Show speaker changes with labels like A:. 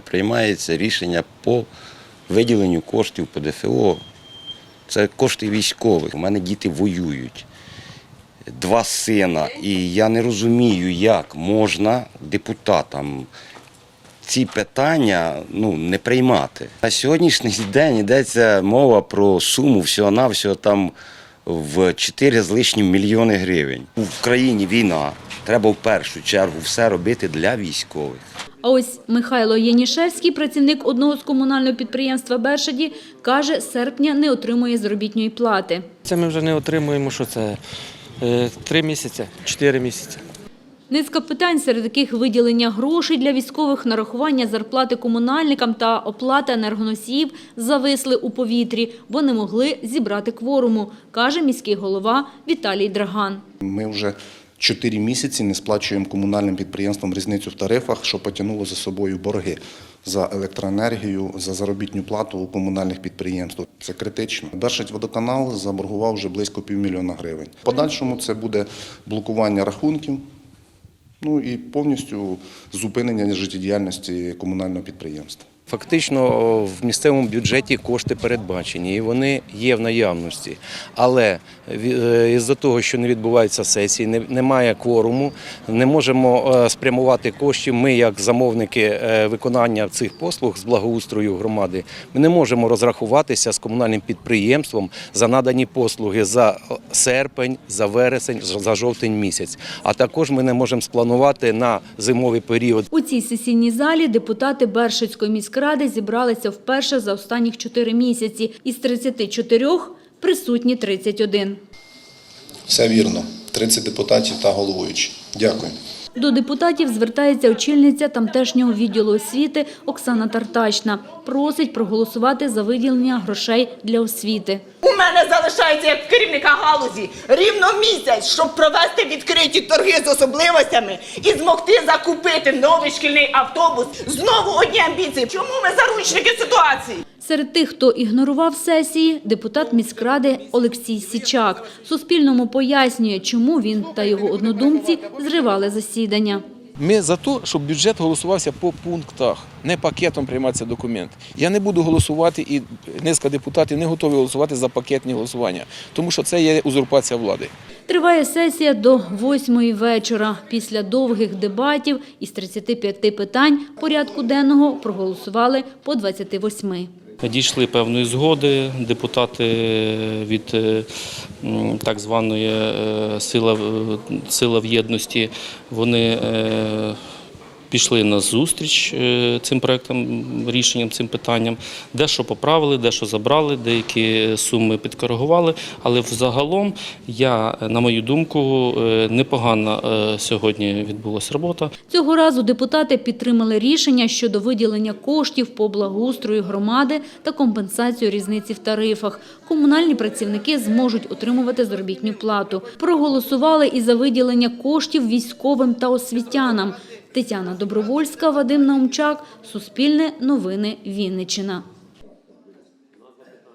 A: Приймається рішення по виділенню коштів по ДФО. Це кошти військових. У мене діти воюють. Два сина. І я не розумію, як можна депутатам ці питання ну, не приймати. На сьогоднішній день йдеться мова про суму всього-навсього там в 4 з лишнім мільйони гривень. В країні війна. Треба в першу чергу все робити для військових.
B: А ось Михайло Янішевський, працівник одного з комунального підприємства Бершаді, каже, серпня не отримує заробітної плати.
C: Це ми вже не отримуємо, що це е, три місяці, чотири місяці.
B: Низка питань, серед яких виділення грошей для військових, нарахування зарплати комунальникам та оплата енергоносіїв зависли у повітрі, бо не могли зібрати кворуму, каже міський голова Віталій Драган.
D: Ми вже 4 місяці не сплачуємо комунальним підприємствам різницю в тарифах, що потягнуло за собою борги за електроенергію, за заробітну плату у комунальних підприємств. Це критично. Бершить водоканал заборгував вже близько півмільйона гривень. Подальшому це буде блокування рахунків. Ну і повністю зупинення життєдіяльності комунального підприємства.
E: Фактично в місцевому бюджеті кошти передбачені і вони є в наявності. Але е, із-за того, що не відбуваються сесії, немає кворуму, не можемо е, спрямувати коштів. Ми, як замовники е, виконання цих послуг з благоустрою громади, ми не можемо розрахуватися з комунальним підприємством за надані послуги за серпень, за вересень, за жовтень місяць. А також ми не можемо спланувати на зимовий період
B: У цій сесійній залі депутати Бершицької міськради зібралися вперше за останніх чотири місяці. Із 34 присутні 31.
D: Все вірно. 30 депутатів та головуючі. Дякую.
B: До депутатів звертається очільниця тамтешнього відділу освіти Оксана Тартачна. Просить проголосувати за виділення грошей для освіти.
F: У мене залишається як керівника галузі рівно місяць, щоб провести відкриті торги з особливостями і змогти закупити новий шкільний автобус. Знову одні амбіції. Чому ми заручники ситуації?
B: Серед тих, хто ігнорував сесії, депутат міськради Олексій Січак. Суспільному пояснює, чому він та його однодумці зривали засідання.
G: Ми за те, щоб бюджет голосувався по пунктах, не пакетом прийматися документ. Я не буду голосувати, і низка депутатів не готові голосувати за пакетні голосування, тому що це є узурпація влади.
B: Триває сесія до восьмої вечора. Після довгих дебатів із 35 питань порядку денного проголосували по 28.
H: Дійшли певної згоди. Депутати від е, так званої е, сила, сила в єдності вони е, пішли на зустріч е, цим проектам, рішенням, цим питанням. Дещо поправили, дещо забрали, деякі суми підкоригували. Але взагалом, я, на мою думку, е, непогана е, сьогодні відбулася робота.
B: Цього разу депутати підтримали рішення щодо виділення коштів по благоустрою громади та компенсацію різниці в тарифах. Комунальні працівники зможуть отримувати заробітну плату. Проголосували і за виділення коштів військовим та освітянам. Тетяна Добровольська, Вадим Наумчак, Суспільне новини Вінниччина.